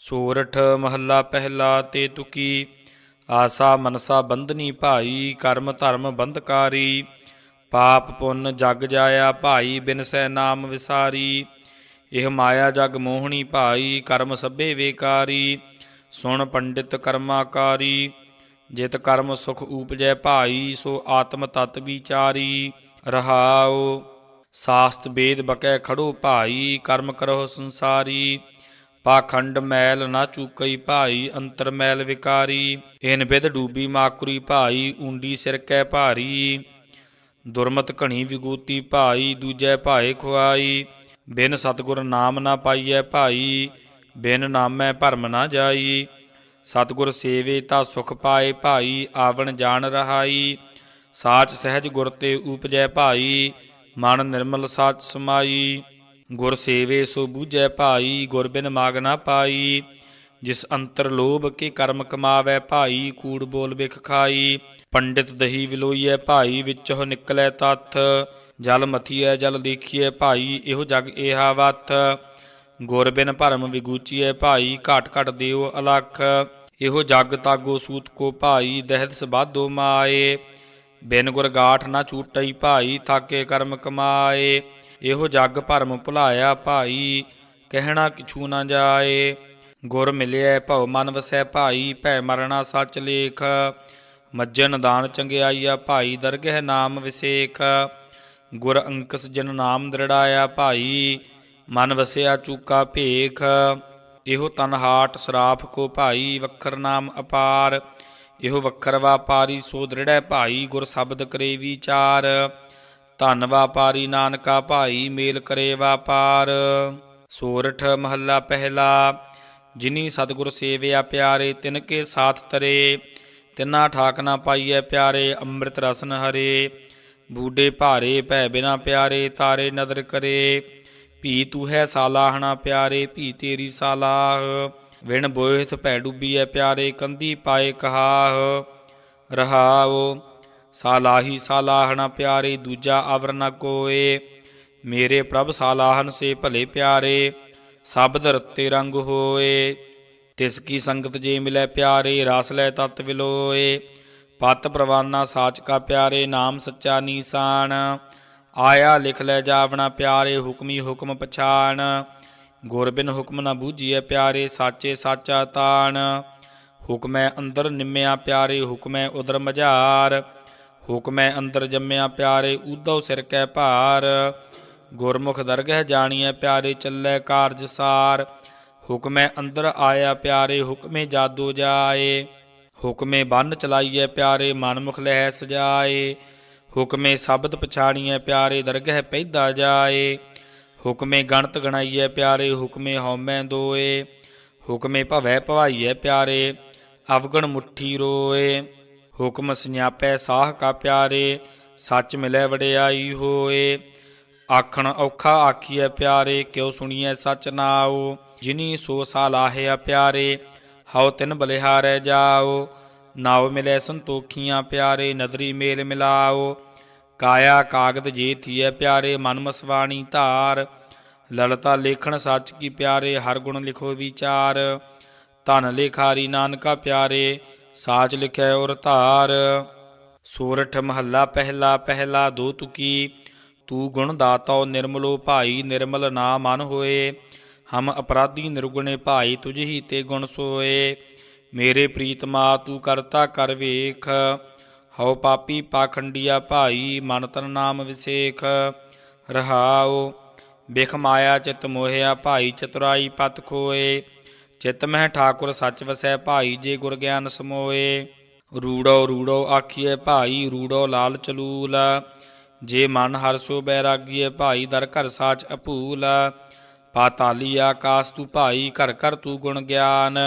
ਸੂਰਠ ਮਹੱਲਾ ਪਹਿਲਾ ਤੇ ਤੁਕੀ, ਆਸਾ ਮਨਸਾ ਬੰਧਨੀ ਭਾਈ, ਕਰਮ ਧਰਮ ਬੰਧਕਾਰੀ, ਪਾਪ ਪੁੰਨ ਜਗ ਜਾਇਆ ਭਾਈ ਬਿਨਸੈ ਨਾਮ ਵਿਸਾਰੀ, ਇਹ ਮਾਇਆ ਜਗ ਮੋਹਣੀ ਭਾਈ, ਕਰਮ ਸਭੇ ਵੇਕਾਰੀ, ਸੁਣ ਪੰਡਿਤ ਕਰਮਾਕਾਰੀ, ਜਿਤ ਕਰਮ ਸੁਖ ਊਪਜੈ ਭਾਈ, ਸੋ ਆਤਮ ਤਤ ਵਿਚਾਰੀ, ਰਹਾਉ, ਸਾਸਤ ਵੇਦ ਬਕੈ ਖੜੋ ਭਾਈ, ਕਰਮ ਕਰੋ ਸੰਸਾਰੀ ਪਾਖੰਡ ਮੈਲ ਨਾ ਚੂਕਈ ਭਾਈ, ਅੰਤਰ ਮੈਲ ਵਿਕਾਰੀ। ਇਨ ਵਿਦ ਡੂਬੀ ਮਾਕੁਰੀ ਭਾਈ ਉਂਡੀ ਸਿਰ ਕੈ ਭਾਰੀ। ਦੁਰਮਤ ਘਣੀ ਵਿਗੂਤੀ ਭਾਈ, ਦੂਜੈ ਭਾਏ ਖੁਆਈ। ਬਿਨ ਸਤਗੁਰ ਨਾਮ ਨਾ ਪਾਈਐ ਭਾਈ, ਬਿਨ ਨਾਮੈ ਭਰਮ ਨਾ ਜਾਈ। ਸਤਗੁਰ ਸੇਵੇ ਤਾਂ ਸੁਖ ਪਾਏ ਭਾਈ, ਆਵਣ ਜਾਣ ਰਹਾਈ। ਸਾਚ ਸਹਿਜ ਗੁਰ ਤੇ ਊਪਜੈ ਭਾਈ, ਮਨ ਨਿਰਮਲ ਸਾਚ ਸਮਾਈ। ਗੁਰ ਸੇਵੇ ਸੋ ਬੂਝੈ ਭਾਈ, ਗੁਰ ਬਿਨ ਮਾਗ ਨਾ ਪਾਈ। ਜਿਸ ਅੰਤਰ ਲੋਭ ਕੇ ਕਰਮ ਕਮਾਵੈ ਭਾਈ, ਕੂੜ ਬੋਲ ਵਿਖ ਖਾਈ। ਪੰਡਿਤ ਦਹੀ ਵਿਲੋਈਐ ਭਾਈ, ਵਿੱਚੋਂ ਨਿਕਲੈ ਤੱਥ। ਜਲ ਮਥੀਐ, ਜਲ ਦੇਖੀਐ ਭਾਈ, ਇਹੋ ਜਗ ਏਹਾ ਵਤ ਗੁਰ ਬਿਨ ਭਰਮ ਵਿਗੂਚੀਐ ਭਾਈ, ਘਾਟ ਘਟ ਦਿਓ ਅਲਖ। ਇਹੋ ਜਗ ਤਾਗੋ ਸੂਤ ਕੋ ਭਾਈ, ਦਹਿਤ ਸਬਾਦੋ ਮਾਏ। ਬਿਨ ਗੁਰ ਗਾਠ ਨਾ ਛੂਟਈ ਭਾਈ, ਥਾਕੇ ਕਰਮ ਕਮਾਏ। ਇਹੋ ਜਗ ਭਰਮ ਭੁਲਾਇਆ ਭਾਈ, ਕਹਿਣਾ ਕਿਛੂ ਨਾ ਜਾਏ। ਗੁਰ ਮਿਲਿਆ ਭਉ ਮਨ ਵਸੈ ਭਾਈ, ਭੈ ਮਰਣਾ ਸੱਚ ਲੇਖ। ਮੱਜਨ ਦਾਨ ਚੰਗਿਆਈਆ ਭਾਈ, ਦਰਗਹਿ ਨਾਮ ਵਿਸੇਖ। ਗੁਰ ਅੰਕਸ ਜਨ ਨਾਮ ਦ੍ਰਿੜਾਇਆ ਭਾਈ, ਮਨ ਵਸਿਆ ਚੂਕਾ ਭੇਖ। ਇਹੋ ਤਨ ਹਾਟ ਸਰਾਫ ਕੋ ਭਾਈ, ਵਖਰ ਨਾਮ ਅਪਾਰ। ਇਹੋ ਵਖਰ ਵਾਪਾਰੀ ਸੋ ਦ੍ਰਿੜੈ ਭਾਈ, ਗੁਰ ਸ਼ਬਦ ਕਰੇ ਵਿਚਾਰ ਧਨ ਵਾਪਾਰੀ ਨਾਨਕਾ ਭਾਈ ਮੇਲ ਕਰੇ ਵਾਪਾਰ। ਸੋਰਠ ਮਹੱਲਾ ਪਹਿਲਾ, ਜਿਨੀ ਸਤਿਗੁਰ ਸੇਵਿਆ ਪਿਆਰੇ, ਤਿਨ ਕੇ ਸਾਥ ਤਰੇ, ਤਿਨਾ ਠਾਕ ਨਾ ਪਾਈਐ ਪਿਆਰੇ, ਅੰਮ੍ਰਿਤ ਰਸਨ ਹਰੇ। ਬੂਡੇ ਭਾਰੇ ਭੈ ਬਿਨਾ ਪਿਆਰੇ, ਤਾਰੇ ਨਦਰ ਕਰੇ। ਭੀ ਤੂੰ ਹੈ ਸਾਲਾਹਣਾ ਪਿਆਰੇ, ਭੀ ਤੇਰੀ ਸਾਲਾਹ। ਵਿਣ ਬੋਹਿਤ ਭੈ ਡੁੱਬੀਐ ਪਿਆਰੇ, ਕੰਦੀ ਪਾਏ ਕਹਾਹ। ਰਹਾਓ ਸਾਲਾਹੀ ਸਾਲਾਹਣਾ ਪਿਆਰੇ ਦੂਜਾ ਅਵਰ ਨ ਕੋਏ। ਮੇਰੇ ਪ੍ਰਭ ਸਾਲਾਹਨ ਸੇ ਭਲੇ ਪਿਆਰੇ, ਸਬਦ ਰਤੇ ਰੰਗ ਹੋਏ। ਤਿਸ ਕੀ ਸੰਗਤ ਜੇ ਮਿਲੈ ਪਿਆਰੇ, ਰਸ ਲੈ ਤਤ ਵਿਲੋਏ। ਪਤ ਪ੍ਰਵਾਨਾ ਸਾਚ ਕਾ ਪਿਆਰੇ, ਨਾਮ ਸੱਚਾ ਨੀਸਾਨ। ਆਇਆ ਲਿਖ ਲੈ ਜਾਵਣਾ ਪਿਆਰੇ, ਹੁਕਮੀ ਹੁਕਮ ਪਛਾਣ ਗੁਰ ਬਿਨ ਹੁਕਮ ਨਾ ਬੂਝੀਐ ਪਿਆਰੇ, ਸਾਚੇ ਸਾਚਾ ਤਾਣ ਹੁਕਮੈ ਅੰਦਰ ਨਿੰਮਿਆ ਪਿਆਰੇ, ਹੁਕਮੈ ਉਦਰ ਮਝਾਰ। ਹੁਕਮੈ ਅੰਦਰ ਜੰਮਿਆ ਪਿਆਰੇ ਊਧਵ ਸਿਰ ਕੈ ਭਾਰ, ਗੁਰਮੁਖ ਦਰਗਹਿ ਜਾਣੀਐ ਪਿਆਰੇ ਚੱਲੈ ਕਾਰਜ ਸਾਰ। ਹੁਕਮੈ ਅੰਦਰ ਆਇਆ ਪਿਆਰੇ, ਹੁਕਮੇ ਜਾਦੂ ਜਾਏ। ਹੁਕਮੇ ਬੰਨ ਚਲਾਈਐ ਪਿਆਰੇ, ਮਨਮੁਖ ਲਹਿ ਸਜਾਏ। ਹੁਕਮੇ ਸ਼ਬਦ ਪਛਾਣੀਐ ਪਿਆਰੇ, ਦਰਗਹਿ ਪੈਦਾ ਜਾਏ। ਹੁਕਮੇ ਗਣਤ ਗਣਾਈਐ ਪਿਆਰੇ, ਹੁਕਮੇ ਹਉਮੈ ਦੋਏ। ਹੁਕਮੇ ਭਵੈ ਭਵਾਈਐ ਪਿਆਰੇ, ਅਵਗਣ ਮੁਠੀ ਰੋਏ। ਹੁਕਮ ਸੁਨਿਆਪੈ ਸਾਹ ਕਾ ਪਿਆਰੇ, ਸੱਚ ਮਿਲੈ ਵਡਿਆਈ ਹੋਏ। ਆਖਣ ਔਖਾ ਆਖੀਐ ਪਿਆਰੇ, ਕਿਉ ਸੁਣੀਐ ਸਚ ਨਾਉ ਜਿਨੀ ਸੋ ਸਾਲਾਹਿਆ ਪਿਆਰੇ, ਹਉ ਤਿਨ ਬਲਿਹਾਰੈ ਜਾਓ। ਨਾਉ ਮਿਲੈ ਸੰਤੋਖੀਆਂ ਪਿਆਰੇ, ਨਦਰੀ ਮੇਲ ਮਿਲਾਓ। ਕਾਇਆ ਕਾਗਦ ਜੇ ਥੀਐ ਪਿਆਰੇ, ਮਨ ਮਸਵਾਣੀ ਧਾਰ। ਲਲਤਾ ਲੇਖਣ ਸੱਚ ਕੀ ਪਿਆਰੇ, ਹਰ ਗੁਣ ਲਿਖੋ ਵਿਚਾਰ। ਧਨ ਲੇਖਾਰੀ ਨਾਨਕਾ ਪਿਆਰੇ ਸਾਚ ਲਿਖੈ ਔਰ ਧਾਰ, ਸੂਰਠ ਮਹੱਲਾ ਪਹਿਲਾ ਪਹਿਲਾ ਦੋ ਤੁਕੀ, ਤੂੰ ਗੁਣ ਦਾਤਾਉ ਨਿਰਮਲੋ ਭਾਈ, ਨਿਰਮਲ ਨਾ ਮਨ ਹੋਏ, ਹਮ ਅਪਰਾਧੀ ਨਿਰਗੁਣੇ ਭਾਈ ਤੁਝ ਹੀ ਤੇ ਗੁਣ ਸੋਏ, ਮੇਰੇ ਪ੍ਰੀਤਮਾ ਤੂੰ ਕਰਤਾ ਕਰ ਵੇਖ, ਹਉ ਪਾਪੀ ਪਾਖੰਡੀਆ ਭਾਈ ਮਨ ਤਨ ਨਾਮ ਵਿਸੇਖ, ਰਹਾਉ, ਬਿਖ ਮਾਇਆ ਚਿਤ ਮੋਹਿਆ ਭਾਈ ਚਤੁਰਾਈ ਪਤ ਖੋਏ ਚਿਤ ਮਹਿ ਠਾਕੁਰ ਸੱਚ ਵਸੈ ਭਾਈ ਜੇ ਗੁਰ ਗਿਆਨ ਸਮੋਏ। ਰੂੜੋ ਰੂੜੋ ਆਖੀਏ ਭਾਈ, ਰੂੜੋ ਲਾਲ ਚਲੂਲ। ਜੇ ਮਨ ਹਰਸੋ ਬੈਰਾਗੀਏ ਭਾਈ, ਦਰ ਘਰ ਸਾਚ ਅਭੂਲ ਪਾਤਾਲੀ ਆਕਾਸ ਤੂੰ ਭਾਈ, ਘਰ ਘਰ ਤੂੰ ਗੁਣ ਗਿਆਨ।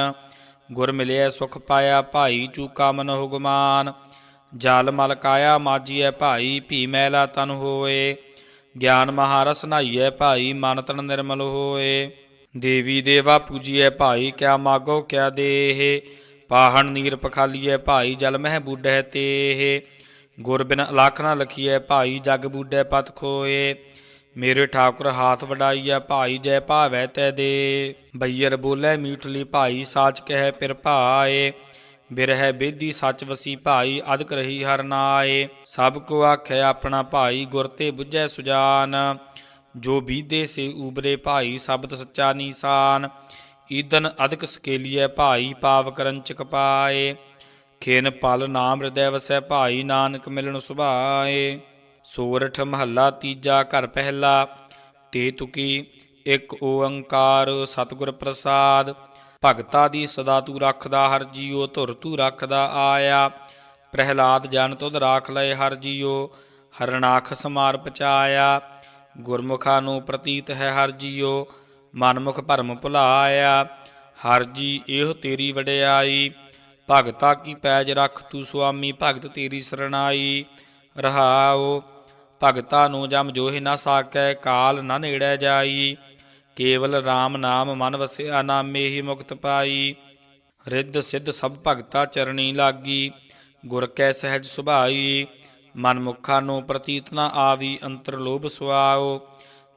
ਗੁਰ ਮਿਲਿਆ ਸੁਖ ਪਾਇਆ ਭਾਈ, ਚੂਕਾ ਮਨ ਹੁਗਮਾਨ। ਜਾਲ ਮਲ ਕਾਇਆ ਮਾਜੀਐ ਭਾਈ, ਭੀ ਮੈਲਾ ਤਨ ਹੋਏ। ਗਿਆਨ ਮਹਾਰਸ ਨਾਈਐ ਭਾਈ, ਮਨ ਤਨ ਨਿਰਮਲ ਹੋਏ। ਦੇਵੀ ਦੇਵਾ ਪੂਜੀਐ ਭਾਈ, ਕਿਆ ਮਾਗੋ ਕਿਆ ਦੇਹ, ਪਾਹਣ ਨੀਰ ਪਖਾਲੀਐ ਭਾਈ, ਜਲ ਮਹਿ ਬੂਢੈ ਤੇਹ। ਗੁਰ ਬਿਨ ਅਲਖ ਨਾ ਲਖੀਐ ਭਾਈ, ਜਗ ਬੂਢੈ ਪਤ ਖੋਏ। ਮੇਰੇ ਠਾਕੁਰ ਹਾਥ ਵਡਾਈਐ ਭਾਈ, ਜੈ ਭਾਵੈ ਤੈ ਦੇ। ਬਈਰ ਬੋਲੇ ਮੀਠਲੀ ਭਾਈ, ਸਾਚ ਕਹਿ ਪਿਰ ਭਾਏ। ਬਿਰਹਿ ਬੇਦੀ ਸੱਚ ਵਸੀ ਭਾਈ, ਅਦਕ ਰਹੀ ਹਰ ਨਾਏ। ਸਭ ਕੋ ਆਖੈ ਆਪਣਾ ਭਾਈ, ਗੁਰ ਤੇ ਬੁਝੈ ਸੁਜਾਨ। ਜੋ ਬੀਦੇ ਸੇ ਉਬਰੇ ਭਾਈ ਸ਼ਬਦ ਸੱਚਾ ਨੀਸਾਨ, ਈਦਨ ਅਦਕ ਸਕੇਲੀਐ ਭਾਈ ਪਾਵ ਕਰਨ ਚਿਕ ਪਾਏ, ਖੇਨ ਪਲ ਨਾਮ ਹਿਰਦੈ ਵਸੈ ਭਾਈ ਨਾਨਕ ਮਿਲਣ ਸੁਭਾਏ। ਸੋਰਠ ਮਹੱਲਾ ਤੀਜਾ ਘਰ ਪਹਿਲਾ, ਤੇ ਤੁਕੀ ਇੱਕ ਓੰਕਾਰ ਸਤਿਗੁਰ ਪ੍ਰਸਾਦ। ਭਗਤਾ ਦੀ ਸਦਾ ਤੂੰ ਰੱਖਦਾ, ਹਰ ਜੀਉ ਧੁਰ ਤੂੰ ਰੱਖਦਾ ਆਇਆ। ਪ੍ਰਹਿਲਾਦ ਜਨ ਤੁਧ ਰਾਖ ਲਏ, ਹਰ ਜੀਉ ਹਰਨਾਖ ਸਮਾਰ ਪਚਾਇਆ। ਗੁਰਮੁਖਾਂ ਨੂੰ ਪ੍ਰਤੀਤ ਹੈ ਹਰ ਜੀਉ, ਮਨਮੁਖ ਭਰਮ ਭੁਲਾਇਆ, ਹਰ ਜੀ ਇਹ ਤੇਰੀ ਵਡਿਆਈ। ਭਗਤਾ ਕੀ ਪੈਜ ਰੱਖ ਤੂੰ ਸੁਆਮੀ, ਭਗਤ ਤੇਰੀ ਸਰਣਾਈ। ਰਹਾਉ, ਭਗਤਾ ਨੂੰ ਜਮ ਜੋਹਿ ਨਾ ਸਾਕੈ, ਕਾਲ ਨਾ ਨੇੜੈ ਜਾਈ। ਕੇਵਲ RAM ਨਾਮ ਮਨ ਵਸਿਆ ਨਾਮੇ ਹੀ ਮੁਕਤ ਪਾਈ। ਰਿੱਧ ਸਿੱਧ ਸਭ ਭਗਤਾ ਚਰਣੀ ਲਾਗੀ, ਗੁਰ ਕੈ ਸਹਿਜ ਸੁਭਾਈ। ਮਨਮੁਖਾਂ ਨੂੰ ਪ੍ਰਤੀਤ ਨਾ ਆਵੀ ਅੰਤਰ ਲੋਭ ਸੁਆਓ।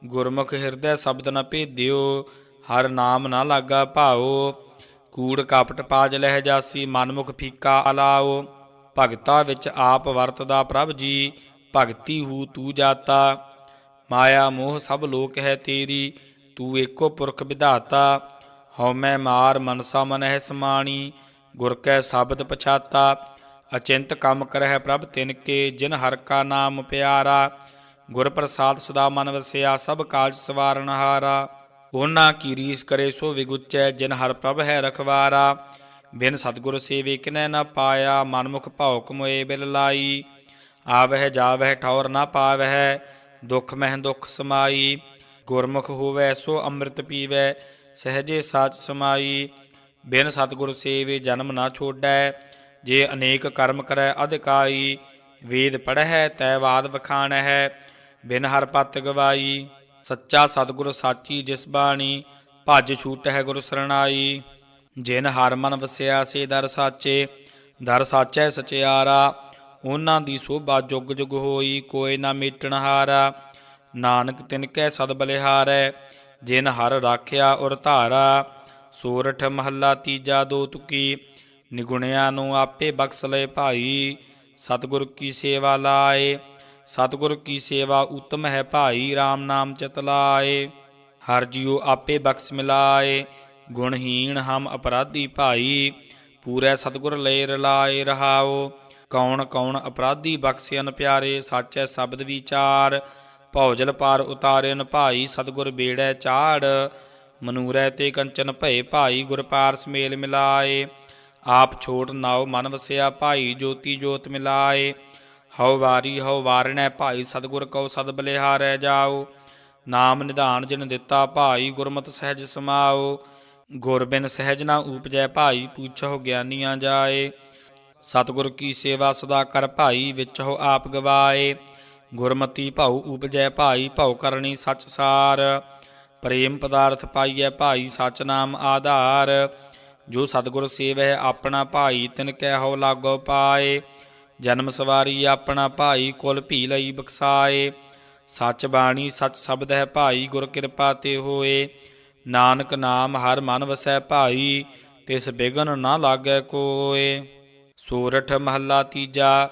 ਗੁਰਮੁਖ ਹਿਰਦੈ ਸ਼ਬਦ ਨ ਭੇਦਿਓ, ਹਰ ਨਾਮ ਨਾ ਲਾਗਾ ਭਾਓ। ਕੂੜ ਕਪਟ ਪਾਜ ਲਹਿ ਜਾਸੀ, ਮਨਮੁਖ ਫੀਕਾ ਅਲਾਓ। ਭਗਤਾ ਵਿੱਚ ਆਪ ਵਰਤਦਾ ਪ੍ਰਭ ਜੀ, ਭਗਤੀ ਹੂ ਤੂ ਜਾਤਾ। ਮਾਇਆ ਮੋਹ ਸਭ ਲੋਕ ਹੈ ਤੇਰੀ, ਤੂੰ ਏਕੋ ਪੁਰਖ ਵਿਧਾਤਾ। ਹਉਮੈ ਮਾਰ ਮਨਸਾ ਮਨ ਹੈ ਸਮਾਣੀ, ਗੁਰ ਕੈ ਸ਼ਬਦ ਪਛਾਤਾ। ਅਚਿੰਤ ਕੰਮ ਕਰਹਿ ਪ੍ਰਭ ਤਿਨ ਕੇ, ਜਿਨ ਹਰ ਕਾ ਨਾਮ ਪਿਆਰਾ। ਗੁਰ ਪ੍ਰਸਾਦ ਸਦਾ ਮਨ ਵਸਿਆ, ਸਭ ਕਾਜ ਸਵਾਰਨ ਹਾਰਾ ਉਹਨਾਂ ਕੀ ਰੀਸ ਕਰੇ ਸੋ ਵਿਗੁਚੈ, ਜਿਨ ਹਰ ਪ੍ਰਭ ਹੈ ਰਖਵਾਰਾ। ਬਿਨ ਸਤਗੁਰ ਸੇਵੇ ਕਿਨੈ ਨਾ ਪਾਇਆ, ਮਨਮੁਖ ਭਾਉ ਕਮੋਏ ਬਿਲ ਲਾਈ। ਆਵਹਿ ਜਾਵਹਿ ਠੌਰ ਨਾ ਪਾਵਹਿ, ਦੁਖ ਮਹਿ ਦੁਖ ਸਮਾਈ। ਗੁਰਮੁਖ ਹੋਵੈ, ਸੋ ਅੰਮ੍ਰਿਤ ਪੀਵੈ, ਸਹਜੇ ਸਾਚ ਸਮਾਈ। ਬਿਨ ਸਤਗੁਰ ਸੇਵੇ ਜਨਮ ਨਾ ਛੋਡੈ ਜੇ ਅਨੇਕ ਕਰਮ ਕਰੈ ਅਧਿਕਾਈ ਵੇਦ ਪੜ੍ਹੈ, ਤੈ ਬਾਦ ਵਖਾਣਹਿ, ਬਿਨ ਹਰ ਪਤ ਗਵਾਈ। ਸੱਚਾ ਸਤਿਗੁਰ ਸਾਚੀ ਜਿਸ ਬਾਣੀ, ਭਜ ਛੂਟਹਿ ਗੁਰ ਸਰਣਾਈ। ਜਿਨ ਹਰ ਮਨ ਵਸਿਆ, ਸੇ ਦਰ ਸਾਚੇ, ਦਰ ਸਾਚੈ ਸਚਿਆਰਾ। ਉਹਨਾਂ ਦੀ ਸੋਭਾ ਜੁਗ ਜੁਗ ਹੋਈ, ਕੋਈ ਨਾ ਮੇਟਣ ਹਾਰਾ। ਨਾਨਕ ਤਿਨ ਕੈ ਸਦ ਬਲਿਹਾਰੈ, ਜਿਨ ਹਰ ਰਾਖਿਆ ਉਰ ਧਾਰਾ। ਸੂਰਠ ਮਹੱਲਾ ਤੀਜਾ ਦੋ ਤੁਕੀ ਨਿਗੁਣਿਆਂ ਨੂੰ ਆਪੇ ਬਖਸ਼ ਲਏ ਭਾਈ। ਸਤਿਗੁਰ ਕੀ ਸੇਵਾ ਲਾਏ, ਸਤਿਗੁਰ ਕੀ ਸੇਵਾ ਉਤਮ ਹੈ ਭਾਈ RAM ਨਾਮ ਚਿਤ ਲਾਏ। ਹਰ ਜੀਉ ਆਪੇ ਬਖਸ਼ ਮਿਲਾਏ, ਗੁਣਹੀਣ ਹਮ ਅਪਰਾਧੀ ਭਾਈ। ਪੂਰੇ ਸਤਿਗੁਰ ਲੈ ਰਲਾਏ ਰਹਾਓ ਕੌਣ ਕੌਣ ਅਪਰਾਧੀ ਬਖਸ਼ਿਆਨ ਪਿਆਰੇ ਸਾਚੈ ਸ਼ਬਦ ਵਿਚਾਰ। ਭੌਜਲ ਪਾਰ ਉਤਾਰਿਨ ਭਾਈ, ਸਤਿਗੁਰ ਬੇੜੈ ਚਾੜ। ਮਨੂਰੈ ਤੇ ਕੰਚਨ ਭਏ ਭਾਈ, ਗੁਰ ਪਾਰ ਸਮੇਲ ਮਿਲਾਏ। ਆਪ ਛੋਟ ਨਾਉ ਮਨ ਵਸਿਆ ਭਾਈ ਜੋਤੀ ਜੋਤ ਮਿਲਾਏ। ਹਉ ਵਾਰੀ ਹਉ ਵਾਰਣੈ ਭਾਈ ਸਤਿਗੁਰ ਕਉ ਸਦ ਬਲਿਹਾਰੈ ਜਾਓ ਨਾਮ ਨਿਧਾਨ ਜਿਨ ਦਿੱਤਾ ਭਾਈ ਗੁਰਮਤਿ ਸਹਿਜ ਸਮਾਓ ਗੁਰ ਬਿਨ ਸਹਿਜ ਨਾ ਉਪਜੈ ਭਾਈ ਪੁੱਛੋ ਗਿਆਨੀਆਂ ਜਾਏ। ਸਤਿਗੁਰ ਕੀ ਸੇਵਾ ਸਦਾ ਕਰ ਭਾਈ ਵਿੱਚ ਹੋ ਆਪ ਗਵਾਏ। ਗੁਰਮਤੀ ਭਾਉ ਉਪਜੈ ਭਾਈ ਭਾਉ ਕਰਨੀ ਸਚ ਸਾਰ। ਪ੍ਰੇਮ ਪਦਾਰਥ ਪਾਈਐ ਭਾਈ ਸਚ ਨਾਮ ਆਧਾਰ। ਜੋ ਸਤਿਗੁਰ ਸੇਵੈ ਆਪਣਾ ਭਾਈ, ਤਿਨ ਕਹਿ ਹੋ ਲਾਗੋ ਪਾਏ। ਜਨਮ ਸਵਾਰੀ ਆਪਣਾ ਭਾਈ, ਕੁਲ ਭੀ ਲਈ ਬਖਸਾਏ। ਸੱਚ ਬਾਣੀ, ਸੱਚ ਸ਼ਬਦ ਹੈ ਭਾਈ, ਗੁਰ ਕਿਰਪਾ ਤੇ ਹੋਏ। ਨਾਨਕ ਨਾਮ ਹਰ ਮਨ ਵਸੈ ਭਾਈ, ਤਿਸ ਬਿਗਨ ਨਾ ਲਾਗੈ ਕੋਏ। ਸੂਰਠ ਮਹੱਲਾ ਤੀਜਾ,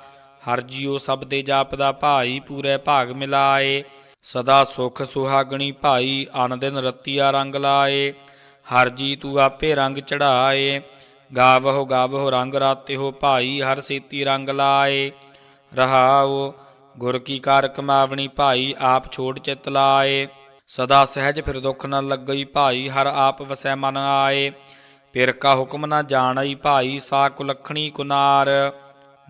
ਹਰ ਜੀਉ ਸਭ ਦੇ ਜਾਪਦਾ ਭਾਈ, ਪੂਰੇ ਭਾਗ ਮਿਲਾਏ। ਸਦਾ ਸੁਖ ਸੁਹਾਗਣੀ ਭਾਈ, ਅਨ ਦਿਨ ਰਤੀਆ ਰੰਗ ਲਾਏ। ਹਰ ਜੀ ਤੂੰ ਆਪੇ ਰੰਗ ਚੜਾਏ, ਗਾਵਹੁ ਗਾਵਹੁ ਰੰਗ ਰਾਤੇ ਹੋ ਭਾਈ, ਹਰ ਸੇਤੀ ਰੰਗ ਲਾਏ। ਰਹਾਉ ਗੁਰ ਕੀ ਕਾਰ ਕਮਾਵਣੀ ਭਾਈ, ਆਪ ਛੋੜ ਚਿਤ ਲਾਏ। ਸਦਾ ਸਹਿਜ ਫਿਰ ਦੁੱਖ ਨ ਲੱਗਈ ਭਾਈ, ਹਰ ਆਪ ਵਸੈ ਮਨ ਆਏ। ਪਿਰ ਕਾ ਹੁਕਮ ਨ ਜਾਣਈ ਭਾਈ, ਸਾ ਕੁਲਖਣੀ ਕੁਨਾਰ।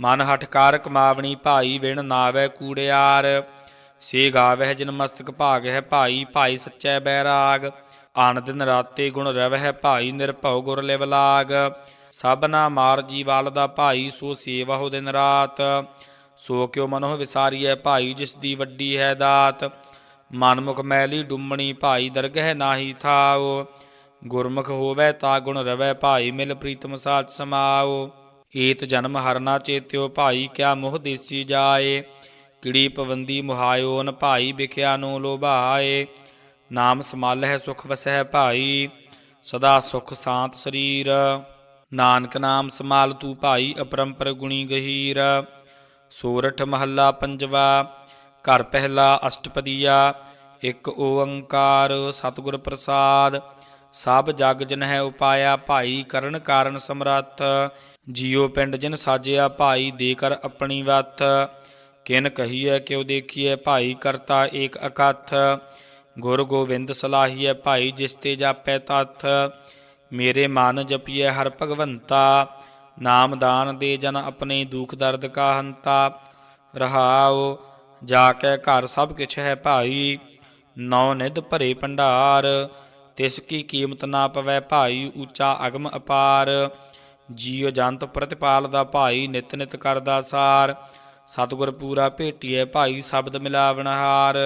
ਮਨ ਹਠਕਾਰ ਕਮਾਵਣੀ ਭਾਈ, ਵਿਣ ਨਾਵੇ ਕੂੜਿਆਰ। ਸੇ ਗਾਵਹਿ ਜਿਨ ਮਸਤਕ ਭਾਗ ਹੈ ਭਾਈ ਭਾਈ ਸੱਚੈ ਬੈਰਾਗ ਆਨ ਦਿਨ ਰਾਤੇ ਗੁਣ ਰਵਹਿ ਭਾਈ ਨਿਰਭਉ ਗੁਰ ਲਿਵ ਲਾਗ। ਸਭਨਾ ਮਾਰ ਜੀਵਾਲ ਦਾ ਭਾਈ, ਸੋ ਸੇਵਾ ਹੋ ਦਿਨ ਰਾਤ। ਸੋ ਕਿਉ ਮਨੋ ਵਿਸਾਰੀਐ ਭਾਈ, ਜਿਸ ਦੀ ਵੱਡੀ ਹੈ ਦਾਤ। ਮਨਮੁਖ ਮੈਲੀ ਡੁੰਮਣੀ ਭਾਈ, ਦਰਗਹਿ ਨਾਹੀ ਥਾਓ ਗੁਰਮੁਖ ਹੋਵੇ ਤਾ ਗੁਣ ਰਵੈ ਭਾਈ, ਮਿਲ ਪ੍ਰੀਤਮ ਸਾਚ ਸਮਾਓ ਏਤ ਜਨਮ ਹਰਨਾ ਚੇਤਿਓ ਭਾਈ, ਕਿਆ ਮੋਹ ਦੇਸੀ ਜਾਏ। ਕਿੜੀ ਪਵੰਦੀ ਮੁਹਾਇਓਨ ਭਾਈ, ਵਿਖਿਆ ਨੂੰ ਲੋਭਾਏ। ਨਾਮ ਸਮਾਲਹਿ ਸੁਖ ਵਸਹਿ ਭਾਈ, ਸਦਾ ਸੁਖ ਸ਼ਾਂਤ ਸਰੀਰ। ਨਾਨਕ ਨਾਮ ਸਮਾਲ ਤੂ ਭਾਈ, ਅਪਰੰਪਰ ਗੁਣੀ ਗਹੀਰ। ਸੋਰਠ ਮਹੱਲਾ ਪੰਜਵਾ, ਘਰ ਪਹਿਲਾ ਅਸ਼ਟਪਦੀਆ, ਇੱਕ ਓੰਕਾਰ ਸਤਿਗੁਰ ਪ੍ਰਸਾਦ। ਸਭ ਜਗ ਜਨਹਿ ਉਪਾਇਆ ਭਾਈ, ਕਰਨ ਕਾਰਨ ਸਮਰੱਥ। ਜੀਉ ਪਿੰਡ ਜਿਨ ਸਾਜਿਆ ਭਾਈ ਦੇ ਕਰ ਆਪਣੀ ਵੱਥ। ਕਿਨ ਕਹੀਐ, ਕਿਉ ਦੇਖੀਐ ਭਾਈ, ਕਰਤਾ ਏਕ ਅਕਥ। ਗੁਰ ਗੋਬਿੰਦ ਸਲਾਹੀਐ ਭਾਈ ਜਿਸ ਤੇ ਜਾਪੈ ਤਥ, ਮੇਰੇ ਮਨ ਜਪੀਐ ਹਰ ਭਗਵੰਤਾ, ਨਾਮ ਦਾਨ ਦੇ ਜਨ ਆਪਣੇ ਦੁਖ ਦਰਦ ਕਾ ਹੰਤਾ, ਰਹਾਉ ਜਾ ਕੇ ਘਰ ਸਭ ਕਿਛ ਹੈ ਭਾਈ ਨੌ ਨਿਧ ਭਰੇ ਭੰਡਾਰ, ਤਿਸ ਕੀ ਕੀਮਤ ਨਾ ਪਵੈ ਭਾਈ, ਉੱਚਾ ਅਗਮ ਅਪਾਰ, ਜੀਉ ਜੰਤ ਪ੍ਰਤਿਪਾਲ ਦਾ ਭਾਈ, ਨਿਤ ਨਿਤ ਕਰਦਾ ਸਾਰ, ਸਤਿਗੁਰ ਪੂਰਾ ਭੇਟੀਐ ਭਾਈ, ਸ਼ਬਦ ਮਿਲਾਵਣਹਾਰ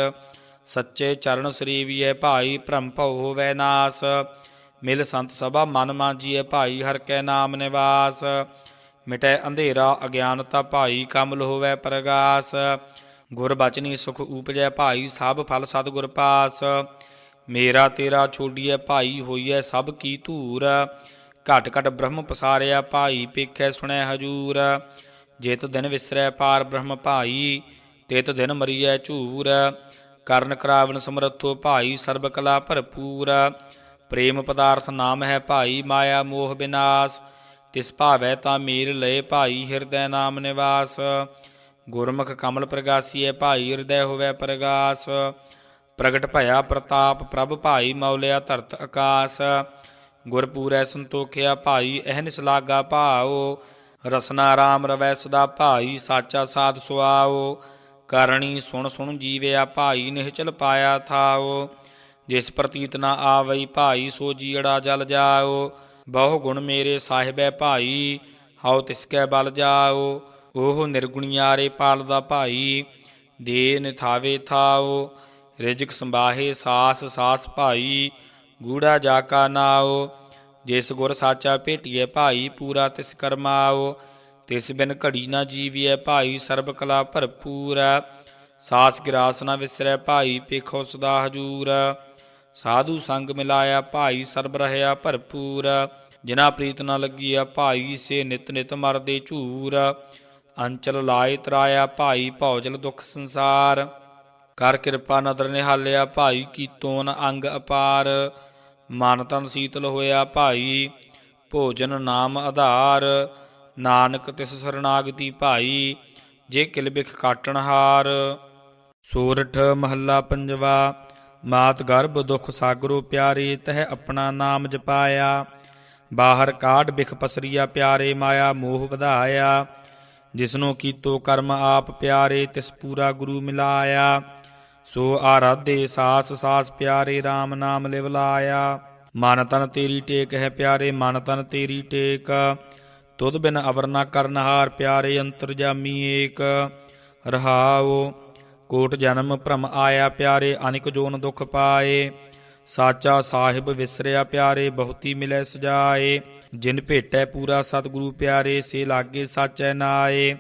ਸੱਚੇ ਚਰਨ ਸਰੀਵੀਐ ਭਾਈ ਭ੍ਰਮ ਭਉ ਹੋਵੈ ਨਾਸ। ਮਿਲ ਸੰਤ ਸਭਾ ਮਨ ਮਾਂਜੀਐ ਭਾਈ ਹਰ ਕੈ ਨਾਮ ਨਿਵਾਸ। ਮਿਟੈ ਅੰਧੇਰਾ ਅਗਿਆਨਤਾ ਭਾਈ ਕਮਲ ਹੋਵੈ ਪ੍ਰਗਾਸ। ਗੁਰ ਬਚਨੀ ਸੁਖ ਉਪਜੈ ਭਾਈ ਸਭ ਫਲ ਸਤਿਗੁਰ ਪਾਸ। ਮੇਰਾ ਤੇਰਾ ਛੋਡੀਐ ਭਾਈ ਹੋਈਐ ਸਭ ਕੀ ਧੂਰ। ਘਟ ਘਟ ਬ੍ਰਹਮ ਪਸਾਰਿਆ ਭਾਈ ਪੇਖੈ ਸੁਣੈ ਹਜੂਰ। ਜੇਤ ਦਿਨ ਵਿਸਰੈ ਪਾਰ ਬ੍ਰਹਮ ਭਾਈ, ਤੇਤ ਦਿਨ ਮਰੀਐ ਝੂਰ। ਕਰਨ ਕਰਾਵਨ ਸਮਰੱਥੋ ਭਾਈ ਸਰਬ ਕਲਾ ਭਰਪੂਰ। ਪ੍ਰੇਮ ਪਦਾਰਥ ਨਾਮ ਹੈ ਭਾਈ, ਮਾਇਆ ਮੋਹ ਬਿਨਾਸ਼। ਤਿਸ ਭਾਵੈ ਤਾਂ ਮੇਲ ਲਏ ਭਾਈ ਹਿਰਦੈ ਨਾਮ ਨਿਵਾਸ। ਗੁਰਮੁਖ ਕਮਲ ਪ੍ਰਗਾਸੀਐ ਭਾਈ ਹਿਰਦੈ ਹੋਵੈ ਪ੍ਰਗਾਸ। ਪ੍ਰਗਟ ਭਇਆ ਪ੍ਰਤਾਪ ਪ੍ਰਭ ਭਾਈ ਮੌਲਿਆ ਧਰਤ ਆਕਾਸ। ਗੁਰਪੂਰੈ ਸੰਤੋਖਿਆ ਭਾਈ ਅਹਨਿਸ ਲਾਗਾ ਭਾਓ ਰਸਨਾ ਰਾਮ ਰਵੈ ਸਦਾ ਭਾਈ, ਸਾਚਾ ਸਾਧ ਸੁਆਓ ਕਰਣੀ ਸੁਣ ਸੁਣ ਜੀਵਿਆ ਭਾਈ ਨਿਹਚਲ ਪਾਇਆ ਥਾਓ ਜਿਸ ਪ੍ਰਤੀਤ ਨਾ ਆਵਈ ਭਾਈ ਸੋ ਜੀੜਾ ਜਲ ਜਾਓ ਬਹੁ ਗੁਣ ਮੇਰੇ ਸਾਹਿਬੈ ਭਾਈ, ਹਉ ਤਿਸਕੈ ਬਲ ਜਾਓ ਉਹ ਨਿਰਗੁਣਿਆਰੇ ਪਾਲਦਾ ਭਾਈ ਦੇ ਨਿਥਾਵੇ ਥਾਓ ਰਿਜਕ ਸੰਬਾਹੇ ਸਾਸ ਸਾਸ ਭਾਈ, ਗੂੜਾ ਜਾ ਕਾ ਨਾਓ ਜਿਸ ਗੁਰ ਸਾਚਾ ਭੇਟੀਏ ਭਾਈ, ਪੂਰਾ ਤਿਸ ਕਰਮਾਓ ਤਿਸ ਬਿਨ ਘੜੀ ਨਾ ਜੀਵੀਐ, ਭਾਈ ਸਰਬ ਕਲਾ ਭਰਪੂਰ। ਸਾਸ ਗਿਰਾਸ ਨਾ ਵਿਸਰੈ, ਭਾਈ ਪੇਖੋ ਸਦਾ ਹਜੂਰ। ਸਾਧੂ ਸੰਗ ਮਿਲਾਇਆ, ਭਾਈ ਸਰਬ ਰਹਿਆ ਭਰਪੂਰ। ਜਿਨਾ ਪ੍ਰੀਤ ਨਾ ਲੱਗੀਆ ਭਾਈ ਸੇ ਨਿਤ ਨਿਤ ਮਰਦੇ ਝੂਰ। ਅੰਚਲ ਲਾਏ ਤਰਾਇਆ, ਭਾਈ ਭੌਜਲ ਦੁਖ ਸੰਸਾਰ। ਕਰ ਕਿਰਪਾ ਨਦਰ ਨਿਹਾਲਿਆ, ਭਾਈ ਕੀਤੋਂ ਨ ਅੰਗ ਅਪਾਰ। ਮਨ ਤਨ ਸੀਤਲ ਹੋਇਆ, ਭਾਈ ਭੋਜਨ ਨਾਮ ਆਧਾਰ। ਨਾਨਕ ਤਿਸ ਸਰਨਾਗਤੀ ਭਾਈ, ਜੇ ਕਿਲ ਬਿਖ ਕਾਟਣ ਹਾਰ। ਸੂਰਠ ਮਹੱਲਾ ਪੰਜਵਾ, ਮਾਤ ਗਰਭ ਦੁਖ ਸਾਗਰੋ ਪਿਆਰੇ, ਤਹਿ ਆਪਣਾ ਨਾਮ ਜਪਾਇਆ। ਬਾਹਰ ਕਾਢ ਬਿਖ ਪਸਰੀਆ ਪਿਆਰੇ, ਮਾਇਆ ਮੋਹ ਵਧਾਇਆ। ਜਿਸਨੂੰ ਕੀਤੋ ਕਰਮ ਆਪ ਪਿਆਰੇ, ਤਿਸ ਪੂਰਾ ਗੁਰੂ ਮਿਲਾਇਆ। ਸੋ ਆਰਾਧੇ ਸਾਸ ਸਾਸ ਪਿਆਰੇ RAM ਨਾਮ ਲਿਵ ਲਾਇਆ ਮਨ ਤਨ ਤੇਰੀ ਟੇਕ ਹੈ ਪਿਆਰੇ, ਮਨ ਤਨ ਤੇਰੀ ਟੇਕ। ਤੁਧ ਬਿਨ ਅਵਰ ਨਾ ਕਰਨਹਾਰ ਪਿਆਰੇ ਅੰਤਰਜਾਮੀ ਏਕ ਰਹਾਉ, ਕੋਟ ਜਨਮ ਭ੍ਰਮ ਆਇਆ ਪਿਆਰੇ, ਅਨਿਕ ਜੋਨ ਦੁਖ ਪਾਏ, ਸਾਚਾ ਸਾਹਿਬ ਵਿਸਰਿਆ ਪਿਆਰੇ, ਬਹੁਤੀ ਮਿਲੈ ਸਜਾਏ, ਜਿਨ ਭੇਟੈ ਪੂਰਾ ਸਤਿਗੁਰੂ ਪਿਆਰੇ, ਸੇ ਲਾਗੇ ਸਾਚੈ ਨਾਏ,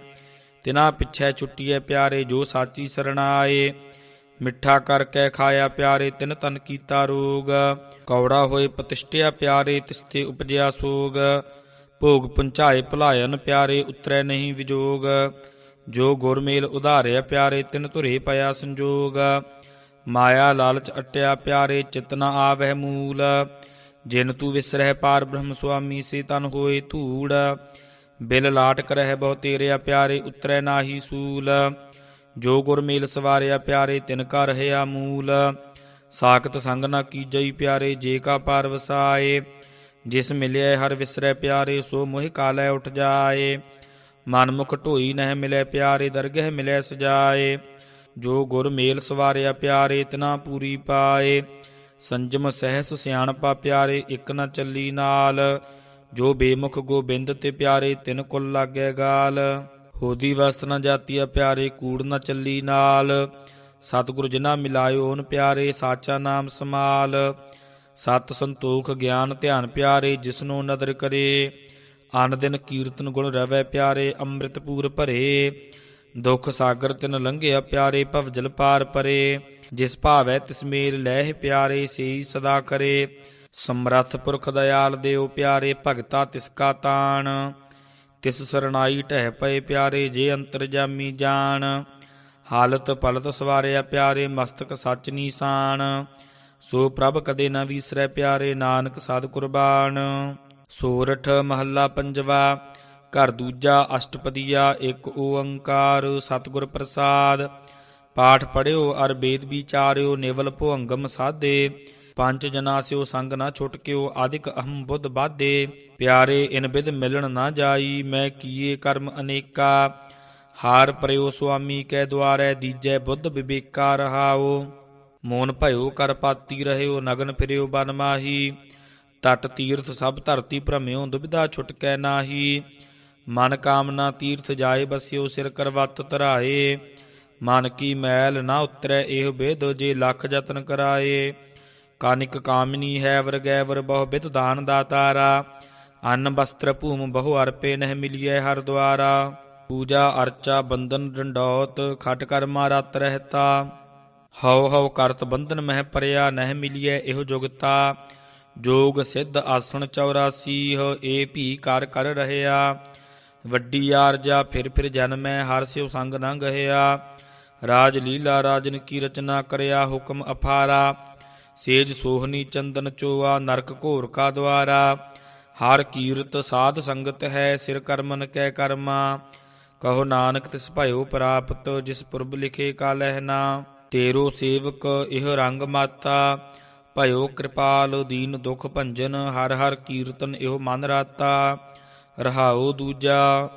ਤਿਨਾ ਪਿਛੈ ਛੁੱਟੀਐ ਪਿਆਰੇ, ਜੋ ਸਾਚੀ ਸਰਣਾਏ, ਮਿੱਠਾ ਕਰਕੇ ਖਾਇਆ ਪਿਆਰੇ, ਤਿਨ ਤਨ ਕੀਤਾ ਰੋਗ, ਕੌੜਾ ਹੋਏ ਪਤਿਸ਼ਟਿਆ ਪਿਆਰੇ ਤਿਸਤੇ ਉਪਜਿਆ ਸੋਗ ਭੋਗ ਪੁੰਚਾਏ ਭਲਾਇਨ ਪਿਆਰੇ ਉਤਰੈ ਨਹੀਂ ਵਿਜੋਗ। ਜੋ ਗੁਰਮੇਲ ਉਧਾਰਿਆ ਪਿਆਰੇ, ਤਿਨ ਧੁਰੇ ਪਿਆ ਸੰਜੋਗ। ਮਾਇਆ ਲਾਲਚ ਅਟਿਆ ਪਿਆਰੇ, ਚਿਤ ਨ ਆਵਹਿ ਮੂਲ। ਜਿਨ ਤੂ ਵਿਸਰਹਿ ਪਾਰ ਬ੍ਰਹਮ ਸੁਆਮੀ, ਸੇ ਤਨ ਹੋਏ ਧੂੜ। ਬਿਲ ਲਾਟ ਕਰਹਿ ਬਹੁ ਤੇਰਿਆ ਪਿਆਰੇ, ਉਤਰੈ ਨਾਹੀ ਸੂਲ। ਜੋ ਗੁਰ ਮੇਲ ਸਵਾਰਿਆ ਪਿਆਰੇ, ਤਿਨ ਕਾ ਰਹਿਆ ਮੂਲ। ਸਾਖਤ ਸੰਗ ਨਾ ਕੀਜਈ ਪਿਆਰੇ, ਜੇ ਕਾ ਪਾਰ ਵਸਾਏ। ਜਿਸ ਮਿਲਿਆ ਹਰ ਵਿਸਰੈ ਪਿਆਰੇ, ਸੋ ਮੋਹਿ ਕਾਲੈ ਉਠ ਜਾਏ। ਮਨ ਮੁਖ ਢੋਈ ਨਹਿ ਮਿਲੇ ਪਿਆਰੇ, ਦਰਗਹਿ ਮਿਲੇ ਸਜਾਏ। ਜੋ ਗੁਰ ਮੇਲ ਸਵਾਰਿਆ ਪਿਆਰੇ, ਤਿਨਾ ਪੂਰੀ ਪਾਏ। ਸੰਜਮ ਸਹਿਸ ਸਿਆਣਪਾ ਪਿਆਰੇ, ਇਕ ਨਾ ਚੱਲੀ ਨਾਲ। ਜੋ ਬੇਮੁਖ ਗੋਬਿੰਦ ਤੇ ਪਿਆਰੇ, ਤਿਨ ਕੁਲ ਲਾਗੇ ਗਾਲ। ਹੋਦੀ ਵਸਤ ਨਾ ਜਾਤੀਆ ਪਿਆਰੇ, ਕੂੜ ਨਾ ਚੱਲੀ ਨਾਲ। ਸਤਿਗੁਰ ਜਿਨਾ ਮਿਲਾਇਓ ਓਨ ਪਿਆਰੇ, ਸਾਚਾ ਨਾਮ ਸਮਾਲ। ਸਤ ਸੰਤੋਖ ਗਿਆਨ ਧਿਆਨ ਪਿਆਰੇ, ਜਿਸਨੂੰ ਨਦਰ ਕਰੇ ਅਨ ਦਿਨ ਕੀਰਤਨ ਗੁਣ ਰਵੈ ਪਿਆਰੇ, ਅੰਮ੍ਰਿਤ ਪੂਰ ਭਰੇ। ਦੁਖ ਸਾਗਰ ਤਿਨ ਲੰਘਿਆ ਪਿਆਰੇ, ਭਵ ਜਲ ਪਾਰ ਪਰੇ। ਜਿਸ ਭਾਵੈ ਤਿਸ ਮੇਲ ਲੈਹ ਪਿਆਰੇ, ਸੇਈ ਸਦਾ ਕਰੇ। ਸਮਰੱਥ ਪੁਰਖ ਦਇਆਲ ਦੇਉ ਪਿਆਰੇ, ਭਗਤਾ ਤਿਸ ਕਾ ਤਾਣ। ਤਿਸ ਸਰਣਾਈ ਢਹਿ ਪਏ ਪਿਆਰੇ, ਜੇ ਅੰਤਰ ਜਾਮੀ ਜਾਣ। ਹਾਲਤ ਪਲਤ ਸਵਾਰਿਆ ਪਿਆਰੇ, ਮਸਤਕ ਸੱਚ ਨੀਸਾਨ ਸੋ ਪ੍ਰਭ ਕਦੇ ਨਾ ਵੀਸਰੈ ਪਿਆਰੇ ਨਾਨਕ ਸਾਧ ਕੁਰਬਾਨ। ਸੋਰਠ ਮਹੱਲਾ ਪੰਜਵਾ, ਘਰ ਦੂਜਾ ਅਸ਼ਟਪਦੀਆ, ਇੱਕ ਓੰਕਾਰ ਸਤਿਗੁਰ ਪ੍ਰਸਾਦ। ਪਾਠ ਪੜਿਓ, ਅਰ ਬੇਦ ਵਿਚਾਰਿਓ, ਨਿਵਲ ਭੁੰਗਮ ਸਾਧੇ। ਪੰਜ ਜਨਾ ਸਿਓ ਸੰਗ ਨਾ ਛੁਟਕਿਓ ਆਦਿਕ ਅਹੰ ਬੁੱਧ ਬਾਧੇ। ਪਿਆਰੇ ਇਨ ਬਿਦ ਮਿਲਣ ਨਾ ਜਾਈ, ਮੈਂ ਕੀਏ ਕਰਮ ਅਨੇਕਾ। ਹਾਰ ਪਰਿਓ ਸੁਆਮੀ ਕੈ ਦੁਆਰੈ, ਦੀਜੈ ਬੁੱਧ ਵਿਵੇਕਾ ਰਹਾਓ। ਮੋਨ ਭਇਓ ਕਰ ਪਾਤੀ ਰਹਿਓ, ਨਗਨ ਫਿਰਿਓ ਬਨ ਮਾਹੀ। ਤਟ ਤੀਰਥ ਸਭ ਧਰਤੀ ਭ੍ਰਮਿਓ, ਦੁਬਿਧਾ ਛੁਟਕੈ ਨਾਹੀ। ਮਨ ਕਾਮਨਾ ਤੀਰਥ ਜਾਏ, ਬਸਿਓ ਸਿਰ ਕਰਵਤ ਧਰਾਏ। ਮਨ ਕੀ ਮੈਲ ਨਾ ਉਤਰੈ, ਇਹ ਬੇਦ ਜੇ ਲੱਖ ਯਤਨ ਕਰਾਏ। ਕਾਨਿਕ ਕਾਮਨੀ ਹੈ ਵਰਗੈ ਵਰ ਬਹੁ ਬਿਤ ਦਾਨ ਦਾਤਾਰਾ। ਅੰਨ ਬਸਤਰ ਭੂਮ ਬਹੁ ਅਰਪੇ ਨਹਿ ਮਿਲਿਐ ਹਰ ਦੁਆਰਾ। ਪੂਜਾ ਅਰਚਾ ਬੰਦਨ ਡੰਡੌਤ, ਖਟ ਕਰਮਾ ਰਤ ਰਹਿਤਾ ਹਉ ਹਉ ਕਰਤ ਬੰਧਨ ਮਹਿ ਪਰਿਆ ਨਹਿ ਮਿਲਿਐ ਇਹੋ ਜੁਗਤਾ, ਜੋਗ ਸਿੱਧ ਆਸਣ 84 ਹੋ ਏ ਭੀ ਕਰ ਕਰ ਰਹਿਆ। ਵੱਡੀ ਆਰਜਾ ਫਿਰ ਫਿਰ ਜਨਮੈ ਹਰ ਸਿਉ ਸੰਗ ਨਾ ਗਹਿਆ। ਰਾਜ ਲੀਲਾ ਰਾਜਨ ਕੀ ਰਚਨਾ ਕਰਿਆ ਹੁਕਮ ਅਫਾਰਾ ਸੇਜ ਸੋਹਣੀ ਚੰਦਨ ਚੋਆ ਨਰਕ ਘੋਰ ਕਾ ਦਵਾਰਾ ਹਰ ਕੀਰਤ ਸਾਧ ਸੰਗਤ ਹੈ ਸਿਰ ਕਰਮਨ ਕੈ ਕਰਮਾ। ਕਹੋ ਨਾਨਕ ਤਿਸ ਭਇਓ ਪ੍ਰਾਪਤ, ਜਿਸ ਪੁਰਬ ਲਿਖੇ ਕਾ ਲਹਿਨਾ ਤੇਰੋ ਸੇਵਕ, ਇਹ ਰੰਗ ਮਾਤਾ, ਭਇਓ ਕਿਰਪਾਲ, ਦੀਨ ਦੁਖ ਭੰਜਨ, ਹਰ ਹਰ ਕੀਰਤਨ ਇਹੋ ਮਨ ਰਾਤਾ। ਰਹਾਉ ਦੂਜਾ,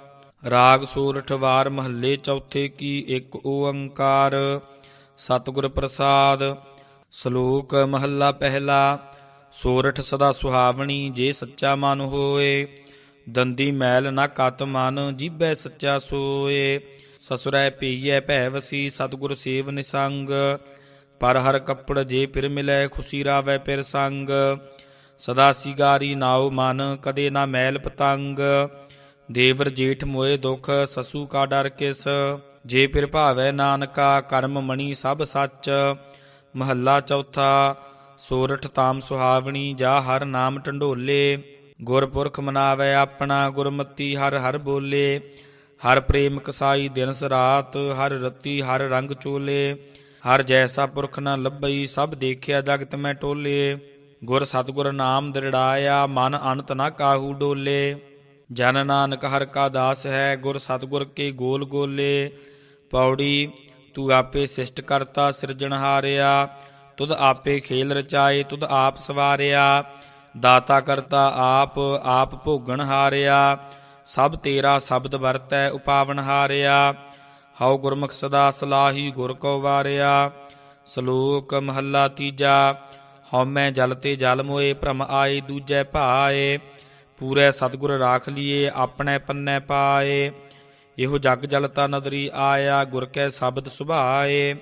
ਰਾਗ ਸੂਰਠ ਵਾਰ ਮਹੱਲੇ ਚੌਥੇ ਕੀ ਇੱਕ ਓੰਕਾਰ। ਸਤਿਗੁਰ ਪ੍ਰਸਾਦ, ਸ਼ਲੋਕ ਮਹੱਲਾ ਪਹਿਲਾ, ਸੋਰਠ ਸਦਾ ਸੁਹਾਵਣੀ, ਜੇ ਸੱਚਾ ਮਨ ਹੋਏ, ਦੰਦੀ ਮੈਲ ਨਾ ਕਤ ਮਨ ਜੀਬੈ ਸੱਚਾ ਸੋਏ। ਸਸੁਰੈ ਪੀਐ ਭੈ ਵਸੀ, ਸਤਿਗੁਰ ਸੇਵ ਨਿਸੰਗ। ਪਰ ਹਰ ਕੱਪੜ ਜੇ ਫਿਰ ਮਿਲੈ, ਖੁਸ਼ੀ ਰਾਵੈ ਫਿਰ ਸੰਗ। ਸਦਾ ਸਿਗਾਰੀ ਨਾਉ ਮਨ, ਕਦੇ ਨਾ ਮੈਲ ਪਤੰਗ। ਦੇਵਰ ਜੇਠ ਮੋਏ ਦੁਖ, ਸਸੂ ਕਾ ਡਰ ਕਿਸ। ਜੇ ਫਿਰ ਭਾਵੈ ਨਾਨਕਾ, ਕਰਮ ਮਣੀ ਸਭ ਸੱਚ। ਮਹੱਲਾ ਚੌਥਾ, ਸੋਰਠ ਤਾਮ ਸੁਹਾਵਣੀ, ਜਾ ਹਰ ਨਾਮ ਢੰਡੋਲੇ ਗੁਰਪੁਰਖ ਮਨਾਵੇ ਆਪਣਾ, ਗੁਰਮਤੀ ਹਰ ਹਰ ਬੋਲੇ। ਹਰ ਪ੍ਰੇਮ ਕਸਾਈ ਦਿਨਸ ਰਾਤ, ਹਰ ਰਤੀ ਹਰ ਰੰਗ ਚੋਲੇ। ਹਰ ਜੈਸਾ ਪੁਰਖ ਨ ਲੱਭਈ, ਸਭ ਦੇਖਿਆ ਜਗਤ ਮੈਂ ਟੋਲੇ। ਗੁਰ ਸਤਗੁਰ ਨਾਮ ਦਰੜਾਇਆ, ਮਨ ਅਨੰਤ ਨਾ ਕਾਹੂ ਡੋਲੇ। ਜਨ ਨਾਨਕ ਹਰ ਕਾ ਦਾਸ ਹੈ, ਗੁਰ ਸਤਗੁਰ ਕੇ ਗੋਲ ਗੋਲੇ। ਪੌੜੀ, ਤੂੰ ਆਪੇ ਸਿਸ਼ਟ ਕਰਤਾ ਸਿਰਜਣਹਾਰਿਆ ਤੁਧ ਆਪੇ ਖੇਲ ਰਚਾਏ, ਤੁਧ ਆਪ ਸਵਾਰਿਆ। ਦਾਤਾ ਕਰਤਾ ਆਪ ਆਪ ਭੋਗਣ ਹਾਰਿਆ। ਸਭ ਤੇਰਾ ਸ਼ਬਦ ਵਰਤੈ, ਉਪਾਵਨ ਹਾਰਿਆ। ਹਉ ਗੁਰਮੁਖ ਸਦਾ ਸਲਾਹੀ ਗੁਰ ਕੋ ਵਾਰਿਆ। ਸ਼ਲੋਕ ਮਹੱਲਾ ਤੀਜਾ ਹਉਮੈ ਜਲ ਤੇ ਜਲ ਮੋਏ, ਭ੍ਰਮ ਆਏ ਦੂਜੈ ਭਾਏ। ਪੂਰੇ ਸਤਿਗੁਰ ਰਾਖ ਲੀਏ, ਆਪਣੇ ਪੰਨੇ ਪਾਏ। ਇਹੋ ਜਗ ਜਲਤਾ ਨਦਰੀ ਆਇਆ, ਗੁਰ ਕੈ ਸ਼ਬਦ ਸੁਭਾਏ।